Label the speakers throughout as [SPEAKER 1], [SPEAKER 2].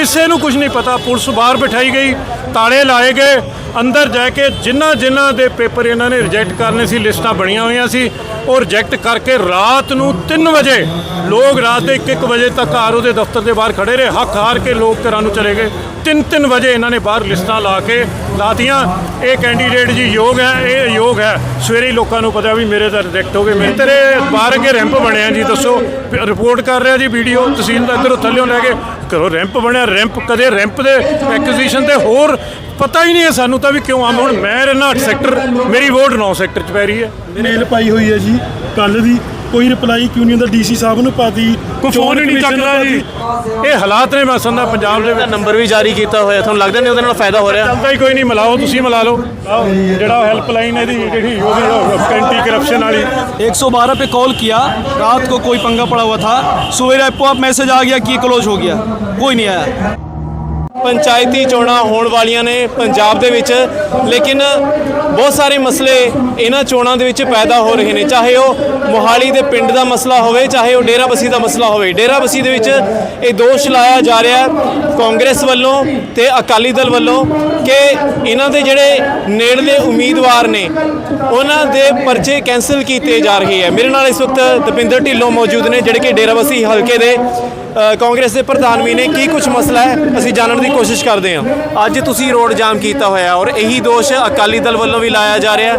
[SPEAKER 1] ਕਿਸੇ ਨੂੰ ਕੁਝ ਨਹੀਂ ਪਤਾ, ਪੁਲਿਸ ਬਾਹਰ ਬਿਠਾਈ ਗਈ, ਤਾਲੇ ਲਾਏ ਗਏ, ਅੰਦਰ ਜਾ ਕੇ ਜਿਨ੍ਹਾਂ ਜਿਨ੍ਹਾਂ ਦੇ ਪੇਪਰ ਇਹਨਾਂ ਨੇ ਰਿਜੈਕਟ ਕਰਨੇ ਸੀ, ਲਿਸਟਾਂ ਬਣੀਆਂ ਹੋਈਆਂ ਸੀ, ਉਹ ਰਿਜੈਕਟ ਕਰਕੇ ਰਾਤ ਨੂੰ 3 ਵਜੇ, ਲੋਕ ਰਾਤ ਦੇ 1-1 ਵਜੇ ਤੱਕ ਆਰਓ ਦੇ ਦਫ਼ਤਰ ਦੇ ਬਾਹਰ ਖੜੇ ਰਹੇ, ਹੱਕ ਹਾਰ ਕੇ ਲੋਕ ਘਰਾਂ ਨੂੰ ਚਲੇ ਗਏ। 3-3 ਵਜੇ ਇਹਨਾਂ ਨੇ ਬਾਹਰ ਲਿਸਟਾਂ ਲਾ ਕੇ ਲਾਤੀਆਂ। ਇਹ ਕੈਂਡੀਡੇਟ ਜੀ ਯੋਗ ਹੈ, ਇਹ ਯੋਗ ਹੈ। ਸਵੇਰੇ ਹੀ ਲੋਕਾਂ ਨੂੰ ਪਤਾ ਵੀ ਮੇਰੇ ਤਾਂ ਰਿਜੈਕਟ ਹੋ ਗਏ। ਮੇਰੇ ਤੇਰੇ ਬਾਹਰ ਅੱਗੇ ਰੈਂਪ ਬਣਿਆ ਜੀ, ਦੱਸੋ। ਰਿਪੋਰਟ ਕਰ ਰਿਹਾ ਜੀ ਵੀਡੀਓ ਤਹਿਸੀਲ ਦਾ ਇੱਧਰੋਂ ਥੱਲਿਓਂ ਲੈ ਕੇ। ਘਰੋਂ ਰੈਂਪ ਬਣਿਆ ਰੈਂਪ ਕਦੇ ਰੈਂਪ ਦੇ ਐਕੁਜੀਸ਼ਨ ਤੇ ਹੋਰ ਪਤਾ ਹੀ ਨਹੀਂ ਹੈ ਸਾਨੂੰ ਤਾਂ ਵੀ ਕਿਉਂ ਆਮ ਹੁਣ ਮੈਂ ਰਹਿਣਾ 8 ਸੈਕਟਰ ਮੇਰੀ ਵੋਟ 9 ਸੈਕਟਰ ਚ ਪੈ ਰਹੀ ਹੈ।
[SPEAKER 2] ਮੇਲ ਪਾਈ ਹੋਈ ਹੈ ਜੀ ਕੱਲ ਦੀ ਕੋਈ ਰਿਪਲਾਈ ਕਿਉਂ ਨਹੀਂ ਹੁੰਦਾ ਡੀਸੀ ਸਾਹਿਬ ਨੂੰ ਪਾਤੀ
[SPEAKER 1] ਕੋਈ ਫੋਨ ਹੀ ਨਹੀਂ ਚੱਕਦਾ ਜੀ ਇਹ ਹਾਲਾਤ ਨੇ ਮੈਂ ਸਮਝਦਾ ਪੰਜਾਬ ਦੇ
[SPEAKER 3] ਦਾ
[SPEAKER 1] ਵਿੱਚ
[SPEAKER 3] ਨੰਬਰ ਵੀ ਜਾਰੀ ਕੀਤਾ ਹੋਇਆ ਤੁਹਾਨੂੰ ਲੱਗਦਾ ਨਹੀਂ ਉਹਦੇ ਨਾਲ ਫਾਇਦਾ ਹੋ ਰਿਹਾ
[SPEAKER 1] ਚੱਲਦਾ ਹੀ ਕੋਈ ਨਹੀਂ ਮਿਲਾਓ ਤੁਸੀਂ ਮਿਲਾ ਲਓ ਆਓ, ਜਿਹੜਾ ਹੈਲਪਲਾਈਨ ਇਹਦੀ ਜਿਹੜੀ ਉਹਦੀ ਐਂਟੀ ਕਰਪਸ਼ਨ ਵਾਲੀ
[SPEAKER 4] 112 पे कॉल किया रात को कोई पंगा पड़ा हुआ था सवेरे आपको आप मैसेज आ गया कि क्लोज हो गया कोई नहीं आया
[SPEAKER 3] ਪੰਚਾਇਤੀ ਚੋਣਾਂ ਹੋਣ ਵਾਲੀਆਂ ਨੇ ਪੰਜਾਬ ਦੇ ਵਿੱਚ, ਲੇਕਿਨ ਬਹੁਤ ਸਾਰੇ ਮਸਲੇ ਇਹਨਾਂ ਚੋਣਾਂ ਦੇ ਵਿੱਚ ਪੈਦਾ ਹੋ ਰਹੇ ਨੇ। ਚਾਹੇ ਉਹ ਮੋਹਾਲੀ ਦੇ ਪਿੰਡ ਦਾ ਮਸਲਾ ਹੋਵੇ, ਚਾਹੇ ਉਹ ਡੇਰਾਬੱਸੀ ਦਾ ਮਸਲਾ ਹੋਵੇ। ਡੇਰਾਬੱਸੀ ਦੇ ਵਿੱਚ ਇਹ ਦੋਸ਼ ਲਾਇਆ ਜਾ ਰਿਹਾ ਕਾਂਗਰਸ ਵੱਲੋਂ ਤੇ ਅਕਾਲੀ ਦਲ ਵੱਲੋਂ ਕਿ ਇਹਨਾਂ ਦੇ ਜਿਹੜੇ ਨੇੜਲੇ ਉਮੀਦਵਾਰ ਨੇ, ਉਹਨਾਂ ਦੇ ਪਰਚੇ ਕੈਨਸਲ ਕੀਤੇ ਜਾ ਰਹੇ ਹੈ। ਮੇਰੇ ਨਾਲ ਇਸ ਵਕਤ ਦਪਿੰਦਰ ਢਿੱਲੋਂ ਮੌਜੂਦ ਨੇ, ਜਿਹੜੇ ਕਿ ਡੇਰਾਬੱਸੀ ਹਲਕੇ ਦੇ ਕਾਂਗਰਸ ਦੇ ਪ੍ਰਧਾਨ ਵੀ ਨੇ, ਕੀ ਕੁਝ ਮਸਲਾ ਹੈ? ਅਸੀਂ ਜਾਣਨ ਦੀ ਕੋਸ਼ਿਸ਼ ਕਰਦੇ ਹਾਂ। ਅੱਜ ਤੁਸੀਂ ਰੋਡ ਜਾਮ ਕੀਤਾ ਹੋਇਆ ਔਰ ਇਹੀ ਦੋਸ਼ ਅਕਾਲੀ ਦਲ ਵੱਲੋਂ ਵੀ ਲਾਇਆ ਜਾ ਰਿਹਾ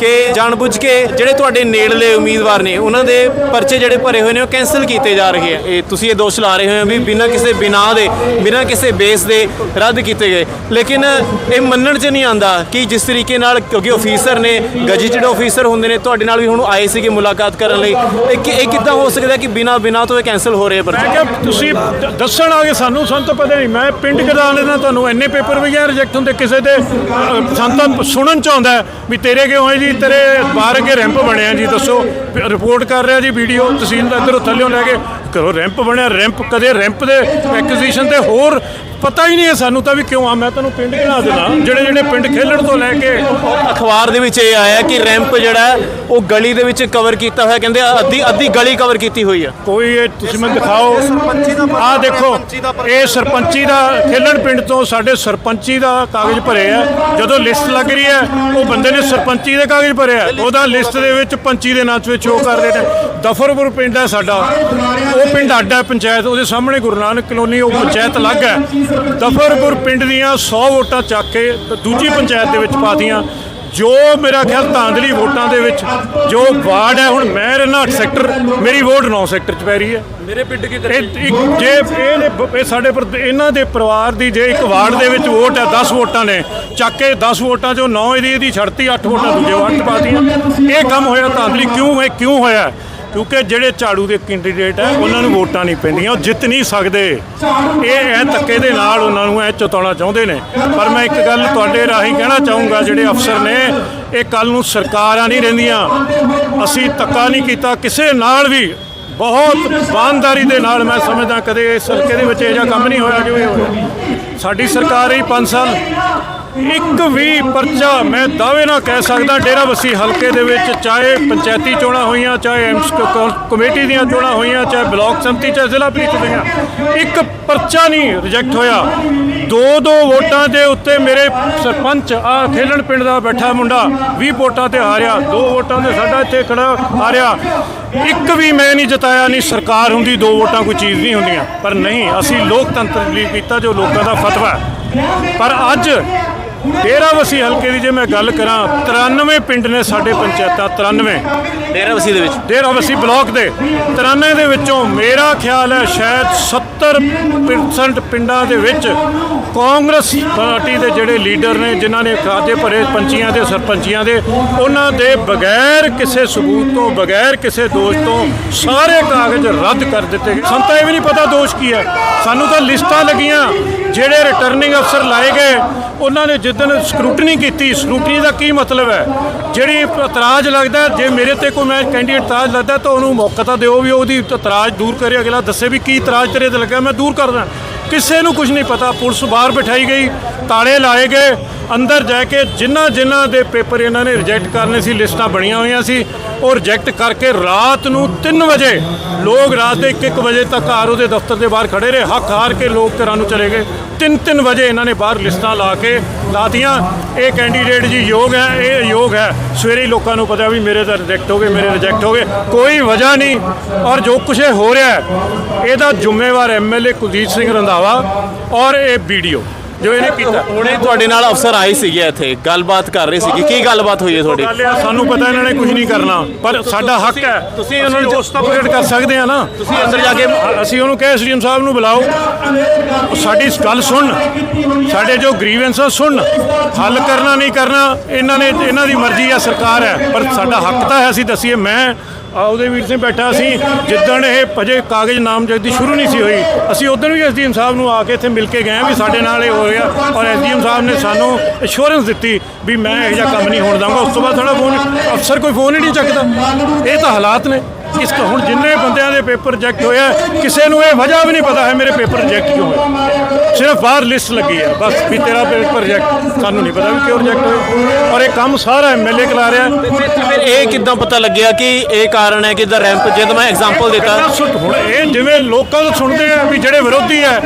[SPEAKER 3] ਕਿ ਜਾਣਬੁੱਝ ਕੇ ਜਿਹੜੇ ਤੁਹਾਡੇ ਨੇੜਲੇ ਉਮੀਦਵਾਰ ਨੇ, ਉਹਨਾਂ ਦੇ ਪਰਚੇ ਜਿਹੜੇ ਭਰੇ ਹੋਏ ਨੇ, ਉਹ ਕੈਨਸਲ ਕੀਤੇ ਜਾ ਰਹੇ ਆ ਇਹ ਤੁਸੀਂ ਇਹ ਦੋਸ਼ ਲਾ ਰਹੇ ਹੋ ਵੀ ਬਿਨਾਂ ਕਿਸੇ ਬਿਨਾਂ ਦੇ, ਬਿਨਾਂ ਕਿਸੇ ਬੇਸ ਦੇ ਰੱਦ ਕੀਤੇ ਗਏ। ਲੇਕਿਨ ਇਹ ਮੰਨਣ 'ਚ ਨਹੀਂ ਆਂਦਾ ਕਿ ਜਿਸ ਤਰੀਕੇ ਨਾਲ, ਕਿਉਂਕਿ ਅਫੀਸਰ ਨੇ, ਗਜਟਡ ਅਫੀਸਰ ਹੁੰਦੇ ਨੇ, ਤੁਹਾਡੇ ਨਾਲ ਵੀ ਹੁਣ ਆਏ ਸੀਗੇ ਮੁਲਾਕਾਤ ਕਰਨ ਲਈ। ਇਹ ਇਹ ਕਿੱਦਾਂ ਹੋ ਸਕਦਾ ਕਿ ਬਿਨਾਂ ਬਿਨਾਂ ਤੋਂ ਇਹ ਕੈਨਸਲ ਹੋ ਰਹੇ ਪਰਚੇ?
[SPEAKER 1] ਤੁਸੀਂ ਦੱਸਣ ਆ ਗਏ ਸਾਨੂੰ ਸਾਨੂੰ ਤਾਂ ਪਤਾ ਨਹੀਂ ਮੈਂ ਪਿੰਡ ਗਦਾਨ ਦੇ ਤੁਹਾਨੂੰ ਇੰਨੇ ਪੇਪਰ ਵੀ ਗਿਆ ਰਿਜੈਕਟ ਹੁੰਦੇ ਕਿਸੇ ਦੇ ਅਹ, ਸਾਨੂੰ ਤਾਂ ਸੁਣਨ ਚ ਆਉਂਦਾ ਵੀ ਤੇਰੇ ਕਿਉਂ ਹੋਏ ਜੀ ਤੇਰੇ ਬਾਹਰ ਅੱਗੇ ਰੈਂਪ ਬਣਿਆ ਜੀ ਦੱਸੋ। ਰਿਪੋਰਟ ਕਰ ਰਿਹਾ ਜੀ ਵੀਡੀਓ ਤਹਿਸੀਲ ਦਾ ਇੱਧਰੋਂ ਥੱਲਿਓਂ ਲੈ ਕੇ ਘਰੋਂ ਰੈਂਪ ਬਣਿਆ ਰੈਂਪ ਕਦੇ ਰੈਂਪ ਦੇ ਐਕੁਜੀਸ਼ਨ ਤੇ ਹੋਰ ਪਤਾ ਹੀ ਨਹੀਂ ਹੈ ਸਾਨੂੰ ਤਾਂ ਵੀ ਕਿਉਂ ਆ। ਮੈਂ ਤੁਹਾਨੂੰ ਪਿੰਡ ਬਣਾ ਦੇਣਾ ਜਿਹੜੇ ਜਿਹੜੇ ਪਿੰਡ ਖੇਲਣ ਤੋਂ ਲੈ ਕੇ
[SPEAKER 3] ਅਖਬਾਰ ਦੇ ਵਿੱਚ ਇਹ ਆਇਆ ਕਿ ਰੈਂਪ ਜਿਹੜਾ ਉਹ ਗਲੀ ਦੇ ਵਿੱਚ ਕਵਰ ਕੀਤਾ ਹੋਇਆ ਕਹਿੰਦੇ ਅੱਧੀ ਅੱਧੀ ਗਲੀ ਕਵਰ ਕੀਤੀ ਹੋਈ ਆ।
[SPEAKER 1] ਕੋਈ ਇਹ ਤੁਸੀਂ ਮੈਨੂੰ ਦਿਖਾਓ। ਆਹ ਦੇਖੋ ਇਹ ਸਰਪੰਚੀ ਦਾ ਖੇਲਣ ਪਿੰਡ ਤੋਂ ਸਾਡੇ ਸਰਪੰਚੀ ਦਾ ਕਾਗਜ਼ ਭਰੇ ਆ। ਜਦੋਂ ਲਿਸਟ ਲੱਗ ਰਹੀ ਹੈ ਉਹ ਬੰਦੇ ਨੇ ਸਰਪੰਚੀ ਦੇ ਕਾਗਜ਼ ਭਰੇ ਆ। ਉਹਦਾ ਲਿਸਟ ਦੇ ਵਿੱਚ ਪੰਚੀ ਦੇ ਨਾਂ 'ਚ ਵਿੱਚ ਉਹ ਕਰ ਰਹੇ ਨੇ। ਦਫਰਪੁਰ ਪਿੰਡ ਹੈ ਸਾਡਾ। ਉਹ ਪਿੰਡ ਅੱਡ ਹੈ ਪੰਚਾਇਤ। ਉਹਦੇ ਸਾਹਮਣੇ ਗੁਰੂ ਨਾਨਕ ਕਲੋਨੀ ਉਹ ਪੰਚਾਇਤ ਅਲੱਗ ਹੈ। ਦਫਰਪੁਰ ਪਿੰਡ ਦੀਆਂ 100 ਵੋਟਾਂ ਚੱਕ ਕੇ ਦੂਜੀ ਪੰਚਾਇਤ ਦੇ ਵਿੱਚ ਪਾਤੀਆਂ। ਜੋ ਮੇਰਾ ਖਿਆਲ ਧਾਂਦਲੀ ਵੋਟਾਂ ਦੇ ਵਿੱਚ ਜੋ ਵਾਰਡ ਹੈ ਹੁਣ ਮੈਂ ਰਹਿਣਾ 8 ਸੈਕਟਰ ਮੇਰੀ ਵੋਟ 9 ਸੈਕਟਰ ਚ ਪੈ ਰਹੀ ਹੈ। ਮੇਰੇ ਪਿੰਡ ਕੀ ਜੇ ਇਹਦੇ ਬ- ਇਹ ਸਾਡੇ ਪਰ ਇਹਨਾਂ ਦੇ ਪਰਿਵਾਰ ਦੀ ਜੇ ਇੱਕ ਵਾਰਡ ਦੇ ਵਿੱਚ ਵੋਟ ਹੈ 10 ਵੋਟਾਂ ਨੇ ਚੱਕ ਕੇ 10 ਵੋਟਾਂ ਚੋਂ 9 ਇਹਦੀ ਇਹਦੀ ਛੱਡਤੀ 8 ਵੋਟਾਂ ਦੂਜੇ ਵਾਰਡ 'ਚ ਪਾਤੀਆਂ। ਇਹ ਕੰਮ ਹੋਇਆ ਧਾਂਦਲੀ ਕਿਉਂ ਹੈ ਕਿਉਂ ਹੋਇਆ? ਕਿਉਂਕਿ ਜਿਹੜੇ ਝਾੜੂ ਦੇ ਕੈਂਡੀਡੇਟ ਹੈ ਉਹਨਾਂ ਨੂੰ ਵੋਟਾਂ ਨਹੀਂ ਪੈਂਦੀਆਂ, ਉਹ ਜਿੱਤ ਨਹੀਂ ਸਕਦੇ। ਇਹ ਇਹ ਧੱਕੇ ਦੇ ਨਾਲ ਉਹਨਾਂ ਨੂੰ ਇਹ ਚਤਾਉਣਾ ਚਾਹੁੰਦੇ ਨੇ। ਪਰ ਮੈਂ ਇੱਕ ਗੱਲ ਤੁਹਾਡੇ ਰਾਹੀਂ ਕਹਿਣਾ ਚਾਹੂੰਗਾ, ਜਿਹੜੇ ਅਫਸਰ ਨੇ, ਇਹ ਕੱਲ ਨੂੰ ਸਰਕਾਰਾਂ ਨਹੀਂ ਰਹਿੰਦੀਆਂ। ਅਸੀਂ ਧੱਕਾ ਨਹੀਂ ਕੀਤਾ, ਕਿਸੇ ਨਾਲ ਵੀ, ਬਹੁਤ ਬਾਨਦਾਰੀ ਦੇ ਨਾਲ ਮੈਂ ਸਮਝਦਾ, ਕਦੇ ਇਸ ਹਲਕੇ ਦੇ ਵਿੱਚ ਇਹ ਜਿਹਾ ਕੰਮ ਨਹੀਂ ਹੋਇਆ ਜਿਵੇਂ ਹੋਇਆ। ਸਾਡੀ ਸਰਕਾਰ ਰਹੀ 5 ਸਾਲ। ਇੱਕ ਵੀ ਪਰਚਾ ਮੈਂ ਦਾਅਵੇ ਨਾਲ ਕਹਿ ਸਕਦਾ ਡੇਰਾਬੱਸੀ ਹਲਕੇ ਦੇ ਵਿੱਚ, ਚਾਹੇ ਪੰਚਾਇਤੀ ਚੋਣਾਂ ਹੋਈਆਂ, ਚਾਹੇ ਐਮਸ ਕਮੇਟੀ ਦੀਆਂ ਚੋਣਾਂ ਹੋਈਆਂ, ਚਾਹੇ ਬਲਾਕ ਸੰਮਤੀ, ਚਾਹੇ ਜ਼ਿਲ੍ਹਾ ਪ੍ਰੀਸ਼ਦ ਦੀਆਂ, ਇੱਕ ਪਰਚਾ ਨਹੀਂ ਰਿਜੈਕਟ ਹੋਇਆ। ਦੋ ਦੋ ਵੋਟਾਂ ਦੇ ਉੱਤੇ ਮੇਰੇ ਸਰਪੰਚ ਆ ਖੇਲਣ ਪਿੰਡ ਦਾ ਬੈਠਾ ਮੁੰਡਾ 20 ਵੋਟਾਂ ਤੇ ਹਾਰਿਆ, ਦੋ ਵੋਟਾਂ ਤੇ ਸਾਡਾ ਇੱਥੇ ਖੜਾ ਹਾਰਿਆ। ਇੱਕ ਵੀ ਮੈਂ ਨਹੀਂ ਜਿਤਾਇਆ ਨਹੀਂ ਸਰਕਾਰ ਹੁੰਦੀ ਦੋ ਵੋਟਾਂ ਕੋਈ ਚੀਜ਼ ਨਹੀਂ ਹੁੰਦੀਆਂ। ਪਰ ਨਹੀਂ ਅਸੀਂ ਲੋਕਤੰਤਰ ਲਈ ਕੀਤਾ ਜੋ ਲੋਕਾਂ ਦਾ ਫਤਵਾ। ਪਰ ਅੱਜ ਡੇਰਾਬੱਸੀ ਹਲਕੇ ਦੀ ਜੇ ਮੈਂ ਗੱਲ ਕਰਾਂ 93 ਪਿੰਡ ਨੇ ਸਾਡੇ ਪੰਚਾਇਤਾਂ 93
[SPEAKER 3] ਡੇਰਾਬੱਸੀ ਦੇ ਵਿੱਚ?
[SPEAKER 1] ਡੇਰਾਬੱਸੀ ਬਲਾਕ ਦੇ। 93 ਦੇ ਵਿੱਚੋਂ ਮੇਰਾ ਖਿਆਲ ਹੈ ਸ਼ਾਇਦ 70% ਪਿੰਡਾਂ ਦੇ ਵਿੱਚ ਕਾਂਗਰਸ ਪਾਰਟੀ ਦੇ ਜਿਹੜੇ ਲੀਡਰ ਨੇ, ਜਿਨ੍ਹਾਂ ਨੇ ਖਾਤੇ ਭਰੇ ਪੰਚੀਆਂ ਦੇ, ਸਰਪੰਚੀਆਂ ਦੇ, ਉਹਨਾਂ ਦੇ ਬਗੈਰ ਕਿਸੇ ਸਬੂਤ ਤੋਂ, ਬਗੈਰ ਕਿਸੇ ਦੋਸ਼ ਤੋਂ ਸਾਰੇ ਕਾਗਜ਼ ਰੱਦ ਕਰ ਦਿੱਤੇ ਗਏ। ਸਾਨੂੰ ਤਾਂ ਇਹ ਵੀ ਨਹੀਂ ਪਤਾ ਦੋਸ਼ ਕੀ ਹੈ। ਸਾਨੂੰ ਤਾਂ ਲਿਸਟਾਂ ਲੱਗੀਆਂ, ਜਿਹੜੇ ਰਿਟਰਨਿੰਗ ਅਫਸਰ ਲਾਏ ਗਏ, ਉਹਨਾਂ ਨੇ ਜਿੱਦਣ ਸਕਰੂਟਨੀ ਕੀਤੀ ਸਕਰੂਟਨੀ ਦਾ ਕੀ ਮਤਲਬ ਹੈ? ਜਿਹੜੀ ਇਤਰਾਜ਼ ਲੱਗਦਾ, ਜੇ ਮੇਰੇ ਤੇ ਕੋਈ ਮੈਂ ਕੈਂਡੀਡੇਟ ਇਤਰਾਜ਼ ਲੱਗਦਾ, ਤਾਂ ਉਹਨੂੰ ਮੌਕਾ ਤਾਂ ਦਿਓ ਵੀ ਉਹਦੀ ਇਤਰਾਜ਼ ਦੂਰ ਕਰੇ। ਅਗਲਾ ਦੱਸੇ ਵੀ ਕੀ ਇਤਰਾਜ਼ ਤੇਰੇ ਤੇ ਲੱਗਾ ਮੈਂ ਦੂਰ ਕਰਦਾ। ਕਿਸੇ ਨੂੰ ਕੁਝ ਨਹੀਂ ਪਤਾ। ਪੁਲਿਸ ਬਾਹਰ ਬਿਠਾਈ ਗਈ ਤਾਲੇ ਲਾਏ ਗਏ। ਅੰਦਰ ਜਾ ਕੇ ਜਿਨ੍ਹਾਂ ਜਿਨ੍ਹਾਂ ਦੇ ਪੇਪਰ ਇਹਨਾਂ ਨੇ ਰਿਜੈਕਟ ਕਰਨੇ ਸੀ, ਲਿਸਟਾਂ ਬਣੀਆਂ ਹੋਈਆਂ ਸੀ, ਉਹ ਰਿਜੈਕਟ ਕਰਕੇ ਰਾਤ ਨੂੰ 3 ਵਜੇ, ਲੋਕ ਰਾਤ ਦੇ 1-1 ਵਜੇ ਤੱਕ ਆਰਓ ਦੇ ਦਫ਼ਤਰ ਦੇ ਬਾਹਰ ਖੜੇ ਰਹੇ। ਹੱਕ ਹਾਰ ਕੇ ਲੋਕ ਘਰਾਂ ਨੂੰ ਚਲੇ ਗਏ। 3-3 ਵਜੇ ਇਹਨਾਂ ਨੇ ਬਾਹਰ ਲਿਸਟਾਂ ਲਾ ਕੇ ਲਾਤੀਆਂ। ਇਹ ਕੈਂਡੀਡੇਟ ਜੀ ਯੋਗ ਹੈ, ਇਹ ਯੋਗ ਹੈ। ਸਵੇਰੇ ਲੋਕਾਂ ਨੂੰ ਪਤਾ ਵੀ ਮੇਰੇ ਤਾਂ ਰਿਜੈਕਟ ਹੋ ਗਏ, ਮੇਰੇ ਰਿਜੈਕਟ ਹੋ ਗਏ। ਕੋਈ ਵਜ੍ਹਾ ਨਹੀਂ। ਔਰ ਜੋ ਕੁਛ ਹੋ ਰਿਹਾ ਹੈ, ਇਹਦਾ ਜ਼ਿੰਮੇਵਾਰ ਐਮਐਲਏ ਕੁਲਦੀਪ ਸਿੰਘ ਰੰਧਾਵਾ ਔਰ ਇਹ ਵੀਡੀਓ ਜੋ ਇਹਨੇ ਕੀਤਾ।
[SPEAKER 3] ਹੁਣੇ ਤੁਹਾਡੇ ਨਾਲ ਅਫਸਰ ਆਏ ਸੀਗੇ ਇੱਥੇ ਗੱਲਬਾਤ ਕਰ ਰਹੇ ਸੀਗੇ। ਕੀ ਗੱਲਬਾਤ ਹੋਈ ਹੈ ਤੁਹਾਡੀ?
[SPEAKER 1] ਗੱਲ ਇਹ ਆ, ਸਾਨੂੰ ਪਤਾ ਇਹਨਾਂ ਨੇ ਕੁਝ ਨਹੀਂ ਕਰਨਾ ਪਰ ਸਾਡਾ ਹੱਕ ਹੈ।
[SPEAKER 3] ਤੁਸੀਂ ਉਹਨਾਂ ਨੂੰ
[SPEAKER 1] ਉਸ ਤੱਕ ਪ੍ਰਗਟ ਕਰ ਸਕਦੇ ਆ ਨਾ
[SPEAKER 3] ਤੁਸੀਂ ਅੰਦਰ ਜਾ ਕੇ
[SPEAKER 1] ਅਸੀਂ ਉਹਨੂੰ ਕਹੇ ਐਸਡੀਐਮ ਸਾਹਿਬ ਨੂੰ ਬੁਲਾਓ। ਉਹ ਸਾਡੀ ਗੱਲ ਸੁਣ। ਸਾਡੇ ਜੋ ਗ੍ਰੀਵੈਂਸ ਆ ਸੁਣ। ਹੱਲ ਕਰਨਾ ਨਹੀਂ ਕਰਨਾ ਇਹਨਾਂ ਨੇ ਇਹਨਾਂ ਦੀ ਮਰਜ਼ੀ ਆ ਸਰਕਾਰ ਹੈ ਪਰ ਸਾਡਾ ਹੱਕ ਤਾਂ ਹੈ ਅਸੀਂ ਦਸੀਏ ਮੈਂ ਉਹਦੇ ਵੀਰ ਸਿੰਘ ਬੈਠਾ ਸੀ, ਜਿੱਦਣ ਇਹ ਭਜੇ ਕਾਗਜ਼ ਨਾਮਜ਼ਦਗੀ ਦੀ ਸ਼ੁਰੂ ਨਹੀਂ ਸੀ ਹੋਈ, ਅਸੀਂ ਉਦੋਂ ਵੀ ਐਸਡੀਐਮ ਸਾਹਿਬ ਨੂੰ ਆ ਕੇ ਇੱਥੇ ਮਿਲ ਕੇ ਗਏ ਵੀ ਸਾਡੇ ਨਾਲ ਇਹ ਹੋ ਗਿਆ ਔਰ ਐਸਡੀਐਮ ਸਾਹਿਬ ਨੇ ਸਾਨੂੰ ਅਸ਼ੋਰੈਂਸ ਦਿੱਤੀ ਵੀ ਮੈਂ ਇਹੋ ਜਿਹਾ ਕੰਮ ਨਹੀਂ ਹੋਣ ਦਾਂਗਾ ਉਸ ਤੋਂ ਬਾਅਦ ਸਾਡਾ ਫੋਨ ਅਫਸਰ ਕੋਈ ਫੋਨ ਹੀ ਨਹੀਂ ਚੱਕਦਾ। ਇਹ ਤਾਂ ਹਾਲਾਤ ਨੇ। ਇਸ ਹੁਣ ਜਿੰਨੇ ਬੰਦਿਆਂ ਦੇ ਪੇਪਰ ਰਿਜੈਕਟ ਹੋਇਆ ਕਿਸੇ ਨੂੰ ਇਹ ਵਜ੍ਹਾ ਵੀ ਨਹੀਂ ਪਤਾ ਹੈ ਮੇਰੇ ਪੇਪਰ ਰਿਜੈਕਟ ਕਿਉਂ ਹੋਏ। ਸਿਰਫ ਬਾਹਰ ਲਿਸਟ ਲੱਗੀ ਹੈ ਬਸ ਵੀ ਤੇਰਾ ਪੇਪਰ ਰਿਜੈਕਟ ਸਾਨੂੰ ਨਹੀਂ ਪਤਾ ਵੀ ਕਿਉਂ ਰਿਜੈਕਟ ਹੋਏ। ਔਰ ਇਹ ਕੰਮ ਸਾਰਾ ਐਮਐਲਏ ਕਰਾ ਰਿਹਾ।
[SPEAKER 3] ਇਹ ਕਿੱਦਾਂ ਪਤਾ ਲੱਗਿਆ ਕਿ ਇਹ ਕਾਰਨ ਹੈ ਕਿ ਦਾ ਰੈਂਪ ਜਦ ਮੈਂ ਐਗਜ਼ਾਮਪਲ ਦਿੱਤਾ
[SPEAKER 1] ਹੁਣ ਇਹ ਜਿਵੇਂ ਲੋਕਾਂ ਤੋਂ ਸੁਣਦੇ ਆ ਵੀ ਜਿਹੜੇ ਵਿਰੋਧੀ ਹੈ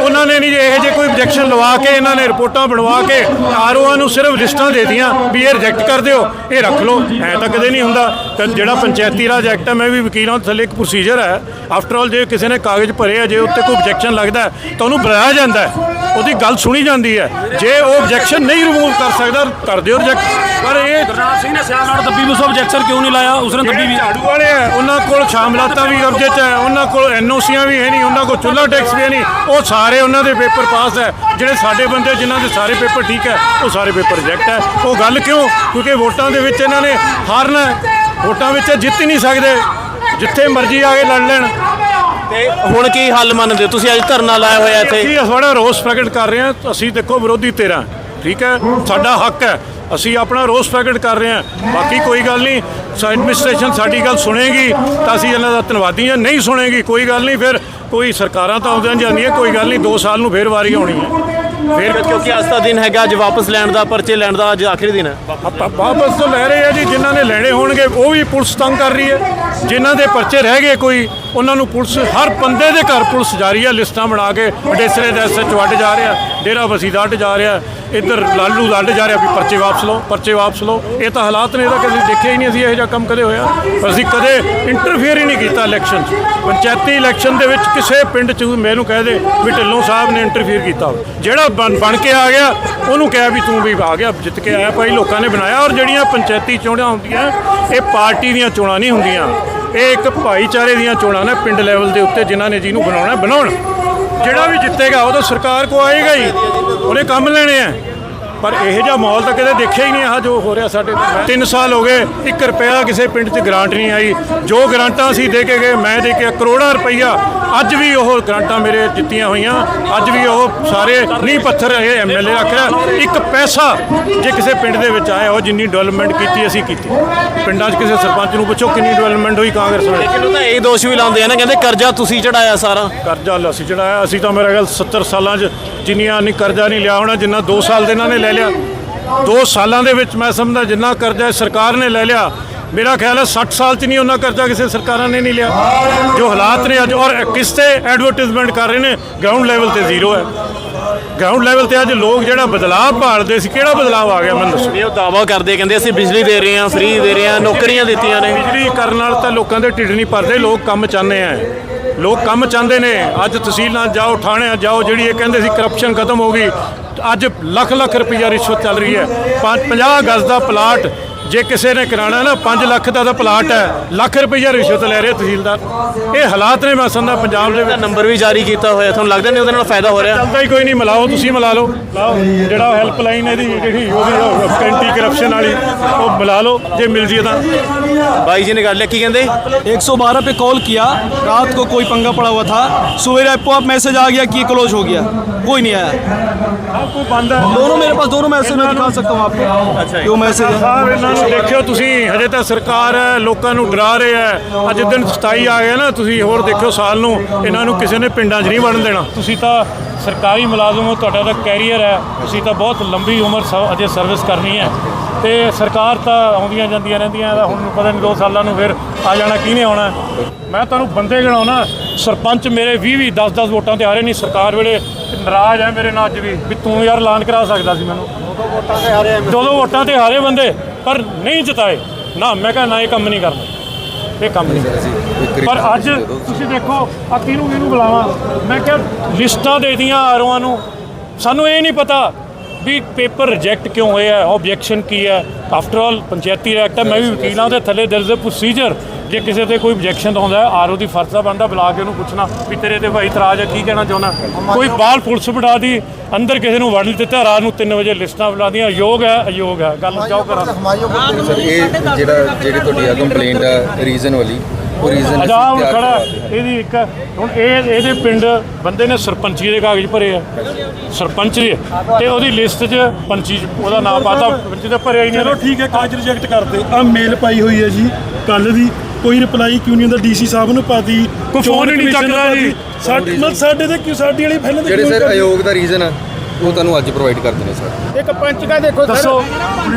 [SPEAKER 1] ਉਹਨਾਂ ਨੇ ਨਹੀਂ ਇਹੋ ਜਿਹੇ ਕੋਈ objection ਲਵਾ ਕੇ ਇਹਨਾਂ ਨੇ ਰਿਪੋਰਟਾਂ ਬਣਵਾ ਕੇ ਆਰਓਆਂ ਨੂੰ ਸਿਰਫ ਲਿਸਟਾਂ ਦੇ ਦਿੱਤੀਆਂ ਵੀ ਇਹ ਰਿਜੈਕਟ ਕਰ ਦਿਓ ਇਹ ਰੱਖ ਲਓ। ਐ ਤਾਂ ਕਦੇ ਨਹੀਂ ਹੁੰਦਾ। ਜਿਹੜਾ ਪੰਚਾਇਤੀ ਰਾਜ ਐਕਟ ਹੈ ਮੈਂ ਵੀ ਵਕੀਲ ਹਾਂ ਥੱਲੇ ਇੱਕ ਪ੍ਰੋਸੀਜਰ ਹੈ। ਆਫਟਰ ਆਲ ਜੇ ਕਿਸੇ ਨੇ ਕਾਗਜ਼ ਭਰੇ ਆ ਜੇ ਉੱਤੇ ਕੋਈ objection ਲੱਗਦਾ ਤਾਂ ਉਹਨੂੰ ਬੁਲਾਇਆ ਜਾਂਦਾ ਉਹਦੀ ਗੱਲ ਸੁਣੀ ਜਾਂਦੀ ਹੈ। ਜੇ ਉਹ objection ਨਹੀਂ ਰਿਮੂਵ ਕਰ ਸਕਦਾ ਕਰ ਦਿਓ ਰਿਜੈਕਟ ਪਰ ਇਹ
[SPEAKER 2] ਗੁਰਨਾਮ ਸਿੰਘ ਨੇ ਸਿਆਲ ਨਾਲ ਦੱਬੀ ਉਸ ਆਬਜੈਕਸ਼ਨ ਕਿਉਂ ਨਹੀਂ ਲਾਇਆ? ਉਸਨੇ ਦੱਬੀ ਵੀ
[SPEAKER 1] ਝਾੜੂ ਵਾਲੇ ਆ ਉਹਨਾਂ ਕੋਲ ਸ਼ਾਮਲਾਤਾਂ ਵੀ ਕਬਜ਼ੇ 'ਚ ਹੈ ਉਹਨਾਂ ਕੋਲ ਐਨਓਸੀਆਂ ਵੀ ਹੈ ਨਹੀਂ ਉਹਨਾਂ ਕੋਲ ਚੁੱਲਾ ਟੈਕਸ ਵੀ ਨਹੀਂ। ਉਹ ਸਾਰੇ ਉਹਨਾਂ ਦੇ ਪੇਪਰ ਪਾਸ ਹੈ। ਜਿਹੜੇ ਸਾਡੇ ਬੰਦੇ ਜਿਨ੍ਹਾਂ ਦੇ ਸਾਰੇ ਪੇਪਰ ਠੀਕ ਹੈ ਉਹ ਸਾਰੇ ਪੇਪਰ ਰਿਜੈਕਟ ਹੈ। ਉਹ ਗੱਲ ਕਿਉਂ? ਕਿਉਂਕਿ ਵੋਟਾਂ ਦੇ ਵਿੱਚ ਇਹਨਾਂ ਨੇ ਹਾਰਨਾ। ਵੋਟਾਂ ਵਿੱਚ ਜਿੱਤ ਹੀ ਨਹੀਂ ਸਕਦੇ। ਜਿੱਥੇ ਮਰਜ਼ੀ ਆ ਕੇ ਲੜ ਲੈਣ।
[SPEAKER 3] ਤੇ ਹੁਣ ਕੀ ਹੱਲ ਮੰਨਦੇ ਹੋ? ਤੁਸੀਂ ਅੱਜ ਧਰਨਾ ਲਾਇਆ ਹੋਇਆ ਇੱਥੇ।
[SPEAKER 1] ਅਸੀਂ ਥੋੜਾ ਰੋਸ ਪ੍ਰਗਟ ਕਰ ਰਹੇ ਹਾਂ। ਅਸੀਂ ਦੇਖੋ ਵਿਰੋਧੀ ਤੇਰਾ ਠੀਕ ਹੈ? ਸਾਡਾ ਹੱਕ ਹੈ। ਅਸੀਂ ਆਪਣਾ ਰੋਸ ਪ੍ਰਗਟ ਕਰ ਰਹੇ ਹਾਂ। ਬਾਕੀ ਕੋਈ ਗੱਲ ਨਹੀਂ ਐਡਮਿਨਿਸਟ੍ਰੇਸ਼ਨ ਸਾਡੀ ਗੱਲ ਸੁਣੇਗੀ ਤਾਂ ਅਸੀਂ ਇਹਨਾਂ ਦਾ ਧੰਨਵਾਦੀ ਹਾਂ। ਨਹੀਂ ਸੁਣੇਗੀ ਕੋਈ ਗੱਲ ਨਹੀਂ। ਫਿਰ ਕੋਈ ਸਰਕਾਰਾਂ ਤਾਂ ਆਉਂਦੀਆਂ ਜਾਂਦੀਆਂ ਕੋਈ ਗੱਲ ਨਹੀਂ। 2 ਸਾਲ ਨੂੰ ਫੇਰ ਵਾਰੀ ਆਉਣੀ ਹੈ। ਫਿਰ
[SPEAKER 3] ਕਿਉਂਕਿ ਅੱਜ ਦਾ ਦਿਨ ਹੈਗਾ ਅੱਜ ਵਾਪਸ ਲੈਣ ਦਾ ਪਰਚੇ ਲੈਣ ਦਾ ਅੱਜ ਆਖਰੀ ਦਿਨ ਹੈ।
[SPEAKER 1] ਆਪਾਂ ਵਾਪਸ ਤੋਂ ਲੈ ਰਹੇ ਆ ਜੀ ਜਿਨ੍ਹਾਂ ਨੇ ਲੈਣੇ ਹੋਣਗੇ ਉਹ ਵੀ ਪੁਲਿਸ ਤੰਗ ਕਰ ਰਹੀ ਹੈ। ਜਿਨ੍ਹਾਂ ਦੇ ਪਰਚੇ ਰਹਿ ਗਏ ਕੋਈ, ਉਹਨਾਂ ਨੂੰ ਪੁਲਿਸ, ਹਰ ਬੰਦੇ ਦੇ ਘਰ ਪੁਲਿਸ ਜਾ ਰਹੀ ਹੈ, ਲਿਸਟਾਂ ਬਣਾ ਕੇ ਡੇਸਰੇ ਦਾ ਐਸਐਚ ਵੱਢ ਜਾ ਰਿਹਾ, ਡੇਰਾ ਵਸੀ ਦਾ ਅੱਡ ਜਾ ਰਿਹਾ, ਇੱਧਰ ਲਾਲੂ ਦਾ ਅੱਡ ਜਾ ਰਿਹਾ ਵੀ ਪਰਚੇ ਵਾਪਸ ਲਓ, ਪਰਚੇ ਵਾਪਸ ਲਓ। ਇਹ ਤਾਂ ਹਾਲਾਤ ਨੇ ਇਹਦਾ ਕਦੇ ਦੇਖਿਆ ਹੀ ਨਹੀਂ ਅਸੀਂ ਇਹੋ ਜਿਹਾ ਕੰਮ ਕਦੇ ਹੋਇਆ। ਪਰ ਅਸੀਂ ਕਦੇ ਇੰਟਰਫੇਅਰ ਹੀ ਨਹੀਂ ਕੀਤਾ ਇਲੈਕਸ਼ਨ 'ਚ। ਪੰਚਾਇਤੀ ਇਲੈਕਸ਼ਨ ਦੇ ਵਿੱਚ ਕਿਸੇ ਪਿੰਡ 'ਚ ਮੈਨੂੰ ਕਹਿ ਦੇ ਵੀ ਢਿੱਲੋਂ ਸਾਹਿਬ ਨੇ ਇੰਟਰਫੇਅਰ ਕੀਤਾ ਜਿਹੜਾ ਬਣ ਬਣ ਕੇ ਆ ਗਿਆ, ਉਹਨੂੰ ਕਿਹਾ ਵੀ ਤੂੰ ਵੀ ਆ ਗਿਆ, ਜਿੱਤ ਕੇ ਆਇਆ। ਭਾਈ ਲੋਕਾਂ ਨੇ ਬਣਾਇਆ ਔਰ ਜਿਹੜੀਆਂ ਪੰਚਾਇਤੀ ਚੋਣਾਂ ਹੁੰਦੀਆਂ, ਇਹ ਪਾਰਟੀ ਦੀਆਂ ਚੋਣਾਂ ਨਹੀਂ ਹੁੰਦੀਆਂ। ਇਹ ਇੱਕ ਭਾਈਚਾਰੇ ਦੀਆਂ ਚੋਣਾਂ ਨੇ ਪਿੰਡ ਲੈਵਲ ਦੇ ਉੱਤੇ ਜਿਨ੍ਹਾਂ ਨੇ ਜਿਹਨੂੰ ਬਣਾਉਣਾ ਬਣਾਉਣ। ਜਿਹੜਾ ਵੀ ਜਿੱਤੇਗਾ, ਉਹ ਤਾਂ ਸਰਕਾਰ ਕੋ ਆਏਗਾ ਹੀ। ਉਹਨੇ ਕੰਮ ਲੈਣੇ ਆ। ਪਰ ਇਹੋ ਜਿਹਾ ਮਾਹੌਲ ਤਾਂ ਕਦੇ ਦੇਖਿਆ ਹੀ ਨਹੀਂ ਆ ਜੋ ਹੋ ਰਿਹਾ ਸਾਡੇ ਨਾਲ। 3 ਸਾਲ ਹੋ ਗਏ 1 ਰੁਪਿਆ ਕਿਸੇ ਪਿੰਡ 'ਚ ਗ੍ਰਾਂਟ ਨਹੀਂ ਆਈ। ਜੋ ਗ੍ਰਾਂਟਾਂ ਅਸੀਂ ਦੇ ਕੇ ਗਏ, ਮੈਂ ਦੇ ਕੇ ਕਰੋੜਾਂ ਰੁਪਈਆ। ਅੱਜ ਵੀ ਉਹ ਗ੍ਰਾਂਟਾਂ ਮੇਰੇ ਜਿੱਤੀਆਂ ਹੋਈਆਂ। ਅੱਜ ਵੀ ਉਹ ਸਾਰੇ ਨੀ ਪੱਥਰ ਇਹ ਐਮਐਲਏ ਰਿਹਾ। ਇੱਕ ਪੈਸਾ ਜੇ ਕਿਸੇ ਪਿੰਡ ਦੇ ਵਿੱਚ ਆਇਆ ਉਹ ਜਿੰਨੀ ਡਿਵੈਲਪਮੈਂਟ ਕੀਤੀ ਅਸੀਂ ਕੀਤੀ। ਪਿੰਡਾਂ 'ਚ ਕਿਸੇ ਸਰਪੰਚ ਨੂੰ ਪੁੱਛੋ ਕਿੰਨੀ ਡਿਵੈਲਪਮੈਂਟ ਹੋਈ ਕਾਂਗਰਸ ਵੇਲੇ
[SPEAKER 3] ਲੇਕਿਨ ਉਹ ਤਾਂ ਇਹ ਦੋਸ਼ ਵੀ ਲਾਉਂਦੇ ਆ ਨਾ ਕਹਿੰਦੇ ਕਰਜ਼ਾ ਤੁਸੀਂ ਚੜਾਇਆ ਸਾਰਾ।
[SPEAKER 1] ਕਰਜ਼ਾ ਲ- ਅਸੀਂ ਚੜਾਇਆ। ਅਸੀਂ ਤਾਂ ਮੇਰਾ ਗੱਲ 70 ਸਾਲਾਂ 'ਚ ਜਿੰਨੀਆਂ ਨਹੀਂ ਕਰਜ਼ਾ ਨਹੀਂ ਲਿਆ ਹੋਣਾ ਜਿੰਨਾ 2 ਸਾਲ ਦੇ ਇਹਨਾਂ ਨੇ ਲੈ ਲਿਆ। 2 ਸਾਲਾਂ ਦੇ ਵਿੱਚ ਮੈਂ ਸਮਝਦਾ ਜਿੰਨਾ ਕਰਜ਼ਾ ਸਰਕਾਰ ਨੇ ਲੈ ਲਿਆ ਮੇਰਾ ਖਿਆਲ ਹੈ 60 ਸਾਲ 'ਚ ਨਹੀਂ ਉਹਨਾਂ ਕਰਜ਼ਾ ਕਿਸੇ ਸਰਕਾਰਾਂ ਨੇ ਨਹੀਂ ਲਿਆ। ਜੋ ਹਾਲਾਤ ਨੇ ਅੱਜ ਔਰ ਕਿਸ ਤੇ ਐਡਵਰਟਾਈਜ਼ਮੈਂਟ ਕਰ ਰਹੇ ਨੇ ਗਰਾਊਂਡ ਲੈਵਲ ਤੇ ਜ਼ੀਰੋ ਹੈ। ਗਰਾਊਂਡ ਲੈਵਲ ਤੇ ਅੱਜ ਲੋਕ ਜਿਹੜਾ ਬਦਲਾਅ ਭਾਲਦੇ ਸੀ ਕਿਹੜਾ ਬਦਲਾਅ ਆ ਗਿਆ ਮੈਨੂੰ ਦੱਸੋ।
[SPEAKER 3] ਇਹ ਦਾਵਾ ਕਰਦੇ ਕਹਿੰਦੇ ਅਸੀਂ ਬਿਜਲੀ ਦੇ ਰਹੇ ਹਾਂ ਫ੍ਰੀ ਦੇ ਰਹੇ ਹਾਂ ਨੌਕਰੀਆਂ ਦਿੱਤੀਆਂ ਨੇ।
[SPEAKER 1] ਬਿਜਲੀ ਕਰਨ ਨਾਲ ਤਾਂ ਲੋਕਾਂ ਦੇ ਢਿੱਡ ਨਹੀਂ ਭਰਦੇ ਲੋਕ ਕੰਮ ਚਾਹੁੰਦੇ ਆ। ਲੋਕ ਕੰਮ ਚਾਹੁੰਦੇ ਨੇ। ਅੱਜ ਤਹਿਸੀਲਾਂ ਜਾਓ ਥਾਣਿਆਂ ਜਾਓ ਜਿਹੜੀ ਇਹ ਕਹਿੰਦੇ ਸੀ ਕਰਪਸ਼ਨ ਖਤਮ ਹੋ ਗਈ ਅੱਜ ਲੱਖ ਲੱਖ ਰੁਪਈਆ ਰਿਸ਼ਵਤ ਚੱਲ ਰਹੀ ਹੈ। 50 ਗਜ਼ ਦਾ ਪਲਾਟ ਜੇ ਕਿਸੇ ਨੇ ਕਰਾਣਾ ਨਾ 5 ਲੱਖ ਦਾ ਤਾਂ ਪਲਾਟ ਹੈ ਲੱਖ ਰੁਪਈਆ ਰਿਸ਼ਵਤ ਲੈ ਰਹੇ ਤਹਿਸੀਲਦਾਰ ਇਹ ਹਾਲਾਤ ਨੇ ਮੈਂ ਸਮਝਦਾ ਪੰਜਾਬ ਦੇ
[SPEAKER 3] ਦਾ
[SPEAKER 1] ਵਿੱਚ
[SPEAKER 3] ਨੰਬਰ ਵੀ ਜਾਰੀ ਕੀਤਾ ਹੋਇਆ ਤੁਹਾਨੂੰ ਲੱਗਦਾ ਨਹੀਂ ਉਹਦੇ ਨਾਲ ਫਾਇਦਾ ਹੋ ਰਿਹਾ
[SPEAKER 1] ਚੱਲਦਾ ਹੀ ਕੋਈ ਨਹੀਂ ਮਿਲਾਓ ਤੁਸੀਂ ਮਿਲਾ ਲਓ ਲਾਓ ਜਿਹੜਾ ਹੈਲਪਲਾਈਨ ਇਹਦੀ ਜਿਹੜੀ ਉਹਦੀ ਐਂਟੀ ਕਰਪਸ਼ਨ ਵਾਲੀ ਉਹ ਮਿਲਾ ਲਓ ਜੇ ਮਿਲ ਜੀ ਤਾਂ
[SPEAKER 3] ਬਾਈ ਜੀ ਨੇ ਗੱਲ ਲਿਆ ਕੀ ਕਹਿੰਦੇ
[SPEAKER 4] 112 पे कॉल किया रात को कोई पंगा पड़ा हुआ था सवेरे आपको आप मैसेज आ गया कि ये क्लोज हो गया कोई नहीं आया
[SPEAKER 1] आपको ਬੰਦ ਹੈ
[SPEAKER 4] दोनों मेरे पास दोनों मैसेज मैं दिखा सकता हूँ आपको
[SPEAKER 3] अच्छा
[SPEAKER 4] जो मैसेज है
[SPEAKER 1] ਸਾਹਿਬ ਇਹਨਾਂ ਨੂੰ ਦੇਖਿਓ ਤੁਸੀਂ ਹਜੇ ਤਾਂ ਸਰਕਾਰ ਹੈ ਲੋਕਾਂ ਨੂੰ ਡਰਾ ਰਹੇ ਹੈ। ਅੱਜ ਦਿਨ 27 ਆ ਗਿਆ ਨਾ ਤੁਸੀਂ ਹੋਰ ਦੇਖਿਓ ਸਾਲ ਨੂੰ ਇਹਨਾਂ ਨੂੰ ਕਿਸੇ ਨੇ ਪਿੰਡਾਂ 'ਚ ਨਹੀਂ ਵੜਨ ਦੇਣਾ। ਤੁਸੀਂ ਤਾਂ ਸਰਕਾਰੀ ਮੁਲਾਜ਼ਮ ਹੋ ਤੁਹਾਡਾ ਤਾਂ ਕੈਰੀਅਰ ਹੈ। ਤੁਸੀਂ ਤਾਂ ਬਹੁਤ ਲੰਬੀ ਉਮਰ ਸ- ਅਜੇ ਸਰਵਿਸ ਕਰਨੀ ਹੈ। ਤੇ ਸਰਕਾਰ ਤਾਂ ਆਉਂਦੀਆਂ ਜਾਂਦੀਆਂ ਰਹਿੰਦੀਆਂ ਇਹਦਾ ਹੁਣ ਪਤਾ ਨਹੀਂ 2 ਸਾਲਾਂ ਨੂੰ ਫਿਰ ਆ ਜਾਣਾ ਕਿਹਨੇ ਆਉਣਾ? ਮੈਂ ਤੁਹਾਨੂੰ ਬੰਦੇ ਗਿਣਾਉਣਾ ਸਰਪੰਚ ਮੇਰੇ 20 20 10 10 ਵੋਟਾਂ ਤੇ ਹਾਰੇ ਨਹੀਂ ਸਰਕਾਰ ਵੇਲੇ ਨਾਰਾਜ਼ ਹੈ ਮੇਰੇ ਨਾਲ ਅੱਜ ਵੀ ਵੀ ਤੂੰ ਯਾਰ ਐਲਾਨ ਕਰਾ ਸਕਦਾ ਸੀ ਮੈਨੂੰ। ਦੋ ਦੋ ਵੋਟਾਂ ਤੇ ਹਾਰੇ ਬੰਦੇ। ਪਰ ਨਹੀਂ ਜਿਤਾਏ। ਨਾ ਮੈਂ ਕਿਹਾ ਨਾ ਇਹ ਕੰਮ ਨਹੀਂ ਕਰਨਾ। ਇਹ ਕੰਮ ਨਹੀਂ। ਕਰਨਾ ਪਰ ਅੱਜ ਤੁਸੀਂ ਦੇਖੋ ਆ ਕਿਹਨੂੰ ਕਿਹਨੂੰ ਬੁਲਾਵਾਂ? ਮੈਂ ਕਿਹਾ ਲਿਸਟਾਂ ਦੇ ਦੀਆਂ ਆਰਓਆਂ ਨੂੰ। ਸਾਨੂੰ ਇਹ ਨਹੀਂ ਪਤਾ ਵੀ ਪੇਪਰ ਰਿਜੈਕਟ ਕਿਉਂ ਹੋਇਆ ਆਬਜੈਕਸ਼ਨ ਕੀ ਹੈ ਆਫਟਰ ਆਲ ਪੰਚਾਇਤੀ ਐਕਟ ਹੈ ਮੈਂ ਵੀ ਵਕੀਲ ਹਾਂ ਥੱਲੇ is a ਪ੍ਰੋਸੀਜਰ ਜੇ ਕਿਸੇ ਤੇ ਕੋਈ ਆਬਜੈਕਸ਼ਨ ਆਉਂਦਾ ਹੈ ਆਰਓ ਦੀ ਫਰਜ਼ ਦਾ ਬਣਦਾ ਬੁਲਾ ਕੇ ਉਹਨੂੰ ਪੁੱਛਣਾ ਵੀ ਤੇਰੇ ਤੇ ਭਾਈ ਇਤਰਾਜ਼ ਹੈ ਕੀ ਕਹਿਣਾ ਚਾਹੁੰਦਾ? ਕੋਈ ਬਾਲ ਪੁਲਿਸ ਬਿਠਾ ਦੀ ਅੰਦਰ ਕਿਸੇ ਨੂੰ ਵੜ ਨਹੀਂ ਦਿੱਤਾ ਰਾਤ ਨੂੰ 3 ਵਜੇ ਲਿਸਟਾਂ ਬੁਲਾ ਦੀਆਂ ਯੋਗ ਹੈ ਅਯੋਗ ਹੈ। ਗੱਲ ਜਾਓ ਕਰਾਂ
[SPEAKER 5] ਸਰ ਇਹ ਜਿਹੜਾ ਜਿਹੜੀ ਤੁਹਾਡੀ ਆ ਕੰਪਲੇਂਟ ਆ ਰੀਜ਼ਨ ਵਾਲੀ ਉਹ ਰੀਜ਼ਨ
[SPEAKER 1] ਅਜਾ ਹੁਣ ਖੜਾ ਇਹਦੀ ਇੱਕ ਹੁਣ ਇਹ ਇਹਦੇ ਪਿੰਡ ਬੰਦੇ ਨੇ ਸਰਪੰਚੀ ਦੇ ਕਾਗਜ਼ ਭਰੇ ਆ। ਸਰਪੰਚ ਦੇ ਤੇ ਉਹਦੀ ਲਿਸਟ 'ਚ ਪੰਚੀ ਉਹਦਾ ਨਾਮ ਪਾਤਾ ਪੰਚੀ ਦਾ ਭਰਿਆ ਹੀ ਨਹੀਂ
[SPEAKER 2] ਚਲੋ ਠੀਕ ਹੈ ਕਾਗਜ਼ ਰਿਜੈਕਟ ਕਰਦੇ। ਆ ਮੇਲ ਪਾਈ ਹੋਈ ਹੈ ਜੀ ਕੱਲ ਦੀ। ਕੋਈ ਰਿਪਲਾਈ ਕਿਉਂ ਨਹੀਂ ਹੁੰਦਾ? ਡੀਸੀ ਸਾਹਿਬ ਨੂੰ ਪਾਤੀ
[SPEAKER 1] ਕੋਈ ਫੋਨ ਹੀ ਨਹੀਂ ਚੱਕਦਾ ਜੀ।
[SPEAKER 2] ਸਾਡੇ ਤੇ ਕਿਉਂ ਸਾਡੀ ਵਾਲੀ ਪਹਿਲਾਂ ਤੇ
[SPEAKER 5] ਜਿਹੜੇ ਸਰ? ਅਯੋਗ ਦਾ ਰੀਜ਼ਨ ਆ। ਉਹ ਤੁਹਾਨੂੰ ਅੱਜ ਪ੍ਰੋਵਾਈਡ ਕਰਦੇ ਨੇ ਸਰ
[SPEAKER 1] ਦੱਸੋ।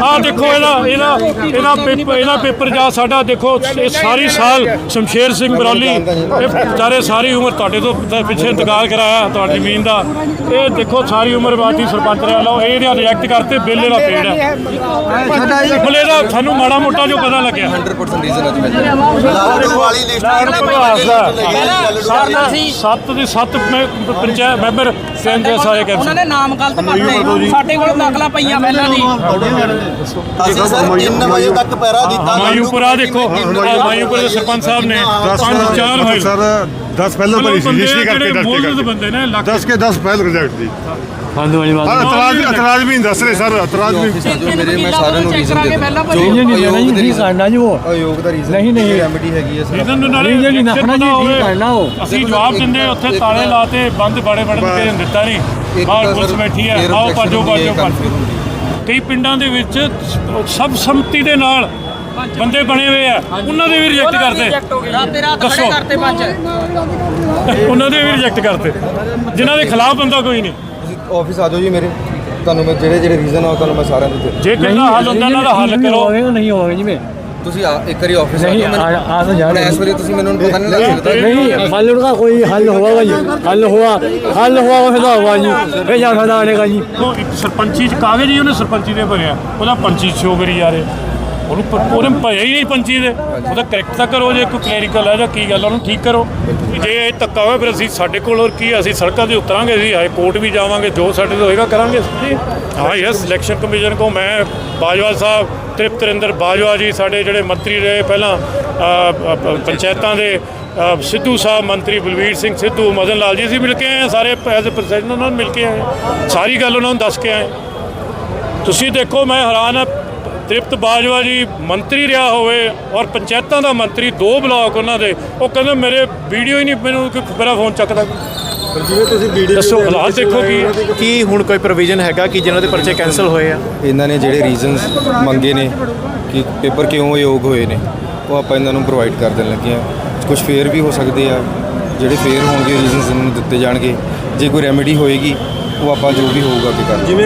[SPEAKER 1] ਆਹ ਦੇਖੋ ਇਹਦਾ ਇਹਦਾ ਇਹਦਾ ਪੇਪਰ ਇਹਦਾ ਪੇਪਰ ਜਾ ਸਾਡਾ ਦੇਖੋ ਇਹ ਸਾਰੀ ਸਾਲ ਸ਼ਮਸ਼ੇਰ ਸਿੰਘ ਬਰੌਲੀ ਇਹ ਵਿਚਾਰੇ ਸਾਰੀ ਉਮਰ ਤੁਹਾਡੇ ਤੋਂ ਪ- ਪਿੱਛੇ ਇੰਤਕਾਲ ਕਰਾਇਆ ਤੁਹਾਡੀ ਜ਼ਮੀਨ ਦਾ। ਇਹ ਦੇਖੋ ਸਾਰੀ ਉਮਰ ਬਾਟੀ ਸਰਪੰਚ ਰਿਹਾ। ਲਓ ਇਹ ਇਹਦਾ ਰਿਜੈਕਟ ਕਰਤੇ ਬਿੱਲ ਇਹਦਾ ਪੇੜ ਹੈ। ਮਲੇ ਦਾ ਸਾਨੂੰ ਮਾੜਾ ਮੋਟਾ ਜੋ ਪਤਾ ਲੱਗਿਆ।
[SPEAKER 5] 100% ਰੀਜ਼ਨ ਅੱਜ ਮਿਲ
[SPEAKER 6] ਵਾਲੀ ਲਿਸਟ
[SPEAKER 1] ਸੱਤ ਦੇ ਸੱਤ ਮੈਂ ਪੰਚਾਇਤ ਮੈਂਬਰ ਕਹਿੰਦੇ ਸਾਰੇ
[SPEAKER 7] ਉਹਨਾਂ
[SPEAKER 1] ਕਹਿੰਦੇ
[SPEAKER 7] ਨੇ ਨਾਮ ਗਲਤ ਕਰਤੇ ਸਾਡੇ ਕੋਲ ਨਕਲਾਂ ਪਈਆਂ ਪਹਿਲਾਂ ਦੀ।
[SPEAKER 6] ਅਸੀਂ ਸਰ 3 ਵਜੇ ਤੱਕ ਪੈਰਾ ਦਿੱਤਾ
[SPEAKER 1] ਮਾਯੂਪੁਰਾ ਦੇਖੋ। ਆਹ ਮਾਯੂਪੁਰ ਦੇ ਸਰਪੰਚ ਸਾਹਿਬ ਨੇ ਪੰਜ ਚਾਰ ਫਾਈਲ।
[SPEAKER 8] ਸਰ 10 ਪਹਿਲਾਂ ਭਰੀ ਸੀ ਜਿਸੀ ਕਰਕੇ ਡਰਤੇ ਕਰਦੇ
[SPEAKER 1] ਬੰਦੇ ਨੇ ਲੱਖ
[SPEAKER 8] 10 ਕੇ 10 ਪਹਿਲ ਰਿਜੈਕਟ ਦੀ।
[SPEAKER 1] ਕਈ ਪਿੰਡਾਂ ਦੇ ਵਿੱਚ ਸਭ ਸੰਮਤੀ ਦੇ ਨਾਲ ਬੰਦੇ ਬਣੇ ਹੋਏ ਆ। ਉਹਨਾਂ ਦੇ ਵੀ ਰਿਜੈਕਟ ਕਰਦੇ। ਉਹਨਾਂ ਦੇ ਵੀ ਰਿਜੈਕਟ ਕਰਦੇ। ਜਿਨ੍ਹਾਂ ਦੇ ਖਿਲਾਫ ਬੰਦਾ ਕੋਈ ਨਹੀਂ।
[SPEAKER 5] ਆਫਿਸ ਆ ਜਾਓ ਜੀ ਮੇਰੇ ਤੁਹਾਨੂੰ ਮੈਂ ਜਿਹੜੇ ਜਿਹੜੇ ਰੀਜ਼ਨ ਆ ਉਹ ਤੁਹਾਨੂੰ ਮੈਂ ਸਾਰਿਆਂ ਦੇ ਦੇ
[SPEAKER 1] ਜੇ ਕੋਈ ਨਾ ਹੱਲ ਹੁੰਦਾ ਨਾ ਹੱਲ ਕਰੋ
[SPEAKER 9] होगा नहीं होगा जी में
[SPEAKER 5] ਤੁਸੀਂ ਆ ਇੱਕ ਵਾਰੀ ਆਫਿਸ ਆ
[SPEAKER 9] नहीं
[SPEAKER 5] ਜਾਓ
[SPEAKER 9] आ,
[SPEAKER 5] ਮੈਨੂੰ
[SPEAKER 9] आ तो जा
[SPEAKER 5] ਹੁਣ
[SPEAKER 9] रहे
[SPEAKER 5] ਇਸ ਵੇਲੇ ਤੁਸੀਂ ਮੈਨੂੰ ਪਤਾ ਨਹੀਂ ਲੱਗ ਸਕਦਾ
[SPEAKER 9] नहीं हल का कोई हल होगा जी हल हुआ हल हुआ फिर हुआ जी फिर जा फायदा आने का जी
[SPEAKER 1] ਉਹ ਇੱਕ ਸਰਪੰਚੀ ਚ ਕਾਗਜ਼ ਹੀ ਉਹਨੇ ਸਰਪੰਚੀ ਦੇ ਭਰਿਆ ਉਹਦਾ ਪੰਚੀ ਸ਼ੋ ਕਰੀ ਜਾ ਰਹੇ ਉਹਨੂੰ ਪ- ਉਹਨੇ ਭਰਿਆ ਹੀ ਨਹੀਂ ਪੰਚੀ ਦੇ। ਉਹਦਾ ਕਰੈਕਟ ਤਾਂ ਕਰੋ ਜੇ ਕੋਈ ਕਲੈਰੀਕਲ ਹੈ ਜਾਂ ਕੀ ਗੱਲ ਆ, ਉਹਨੂੰ ਠੀਕ ਕਰੋ। ਜੇ ਇਹ ਧੱਕਾ ਹੋਇਆ ਫਿਰ ਅਸੀਂ ਸਾਡੇ ਕੋਲ ਹੋਰ ਕੀ ਅਸੀਂ ਸੜਕਾਂ ਤੇ ਉਤਰਾਂਗੇ ਅਸੀਂ ਹਾਈ ਕੋਰਟ ਵੀ ਜਾਵਾਂਗੇ ਜੋ ਸਾਡੇ ਤੋਂ ਹੋਏਗਾ ਕਰਾਂਗੇ। ਜੀ। ਹਾਂ ਯਸ ਇਲੈਕਸ਼ਨ ਕਮਿਸ਼ਨ ਕੋ ਮੈਂ ਬਾਜਵਾ ਸਾਹਿਬ ਤ੍ਰਿਪਤ ਰਿੰਦਰ ਬਾਜਵਾ ਜੀ ਸਾਡੇ ਜਿਹੜੇ ਮੰਤਰੀ ਰਹੇ ਪਹਿਲਾਂ ਪੰਚਾਇਤਾਂ ਦੇ ਸਿੱਧੂ ਸਾਹਿਬ ਮੰਤਰੀ ਬਲਵੀਰ ਸਿੰਘ ਸਿੱਧੂ ਮਦਨ ਲਾਲ ਜੀ ਅਸੀਂ ਮਿਲ ਕੇ ਆਏ ਸਾਰੇ ਐਜ਼ ਪ੍ਰੈਜ਼ੀਡੈਂਟ ਉਹਨਾਂ ਨਾਲ ਮਿਲ ਕੇ ਆਏ। ਸਾਰੀ ਗੱਲ ਉਹਨਾਂ ਨੂੰ ਦੱਸ ਕੇ ਆਏ ਤੁਸੀਂ ਦੇਖੋ ਮੈਂ ਹੈਰਾਨ ਹਾਂ ਤ੍ਰਿਪਤ ਬਾਜਵਾ ਜੀ ਮੰਤਰੀ ਰਿਹਾ ਹੋਵੇ ਔਰ ਪੰਚਾਇਤਾਂ ਦਾ ਮੰਤਰੀ ਦੋ ਬਲਾਕ ਉਹਨਾਂ ਦੇ ਉਹ ਕਹਿੰਦੇ ਮੇਰੇ ਵੀਡੀਓ ਹੀ ਨਹੀਂ ਮੈਨੂੰ ਕੋਈ ਮੇਰਾ ਫੋਨ ਚੱਕਦਾ
[SPEAKER 2] ਜਿਵੇਂ ਤੁਸੀਂ ਵੀਡੀਓ
[SPEAKER 1] ਦੱਸੋ ਹਾਲਾਤ ਦੇਖੋ ਕੀ
[SPEAKER 3] ਕੀ ਹੁਣ ਕੋਈ ਪ੍ਰੋਵੀਜ਼ਨ ਹੈਗਾ ਕਿ ਜਿਨ੍ਹਾਂ ਦੇ ਪਰਚੇ ਕੈਨਸਲ ਹੋਏ ਆ?
[SPEAKER 5] ਇਹਨਾਂ ਨੇ ਜਿਹੜੇ ਰੀਜ਼ਨਸ ਮੰਗੇ ਨੇ ਕਿ ਪੇਪਰ ਕਿਉਂ ਅਯੋਗ ਹੋਏ ਨੇ ਉਹ ਆਪਾਂ ਇਹਨਾਂ ਨੂੰ ਪ੍ਰੋਵਾਈਡ ਕਰ ਦੇਣ ਲੱਗੇ ਆ ਕੁਝ ਫੇਅਰ ਵੀ ਹੋ ਸਕਦੇ ਆ ਜਿਹੜੇ ਫੇਅਰ ਹੋਣਗੇ ਰੀਜ਼ਨਸ ਇਹਨਾਂ ਨੂੰ ਦਿੱਤੇ ਜਾਣਗੇ। ਜੇ ਕੋਈ ਰੈਮੇਡੀ ਹੋਏਗੀ ਉਹ ਆਪਾਂ ਜੋ ਵੀ ਹੋਊਗਾ ਅੱਗੇ ਕਰ
[SPEAKER 2] ਜਿਵੇਂ